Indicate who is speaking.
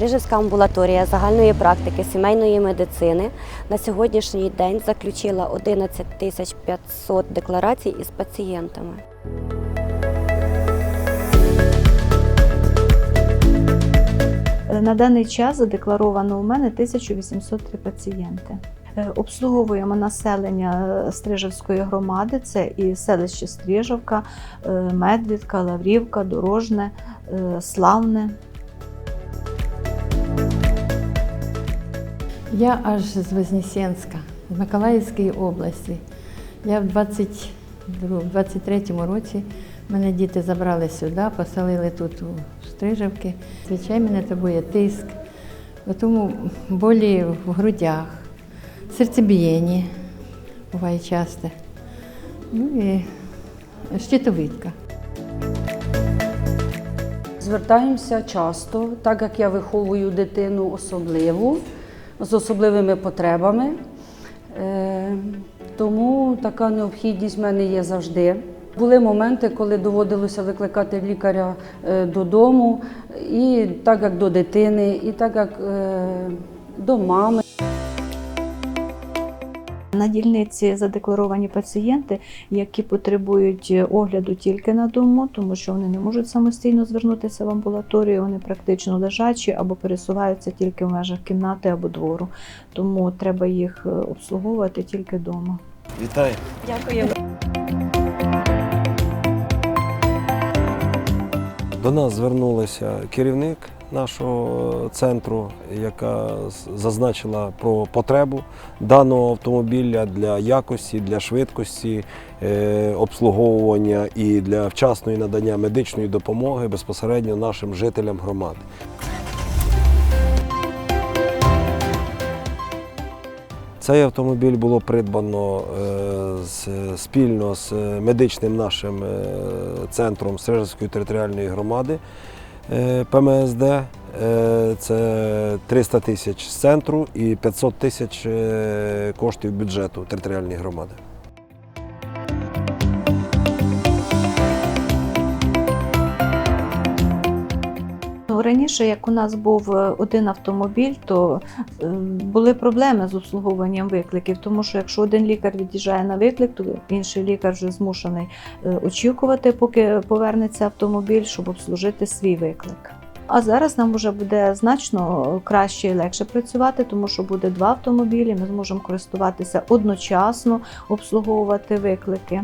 Speaker 1: Стрижевська амбулаторія загальної практики сімейної медицини на сьогоднішній день заключила 11 тисяч 500 декларацій із пацієнтами.
Speaker 2: На даний час задекларовано у мене 1803 пацієнти. Е, Обслуговуємо населення Стрижевської громади, це і селище Стрижевка, е, Медвідка, Лаврівка, Дорожне, е, Славне.
Speaker 3: Я аж з Вознесенська, з Миколаївської області. Я в 23-му році мене діти забрали сюди, поселили тут у Стрижевки. Звичайно, мене турбує тиск, тому болі в грудях, серцебієння буває часто. Ну і щитовидка.
Speaker 4: Звертаємося часто, так як я виховую дитину особливу, з особливими потребами. Е, Тому така необхідність в мене є завжди. Були моменти, коли доводилося викликати лікаря е, додому, і так як до дитини, і так як е, до мами.
Speaker 2: На дільниці задекларовані пацієнти, які потребують огляду тільки на дому, тому що вони не можуть самостійно звернутися в амбулаторію, вони практично лежачі або пересуваються тільки в межах кімнати або двору. Тому треба їх е, обслуговувати тільки вдома.
Speaker 5: Вітаю.
Speaker 1: Дякую.
Speaker 5: До нас звернулася керівник нашого центру, яка зазначила про потребу даного автомобіля для якості, для швидкості е, обслуговування і для вчасної надання медичної допомоги безпосередньо нашим жителям громади. Цей автомобіль було придбано е, спільно з медичним нашим е, центром Стрижевської територіальної громади е, ПМСД. Е, Це 300 тисяч з центру і 500 тисяч е, коштів бюджету територіальної громади.
Speaker 2: Раніше, як у нас був е, один автомобіль, то е, були проблеми з обслуговуванням викликів, тому що якщо один лікар від'їжджає на виклик, то інший лікар вже змушений е, очікувати, поки повернеться автомобіль, щоб обслужити свій виклик. А зараз нам вже буде значно краще і легше працювати, тому що буде два автомобілі. Ми зможемо користуватися одночасно, обслуговувати виклики.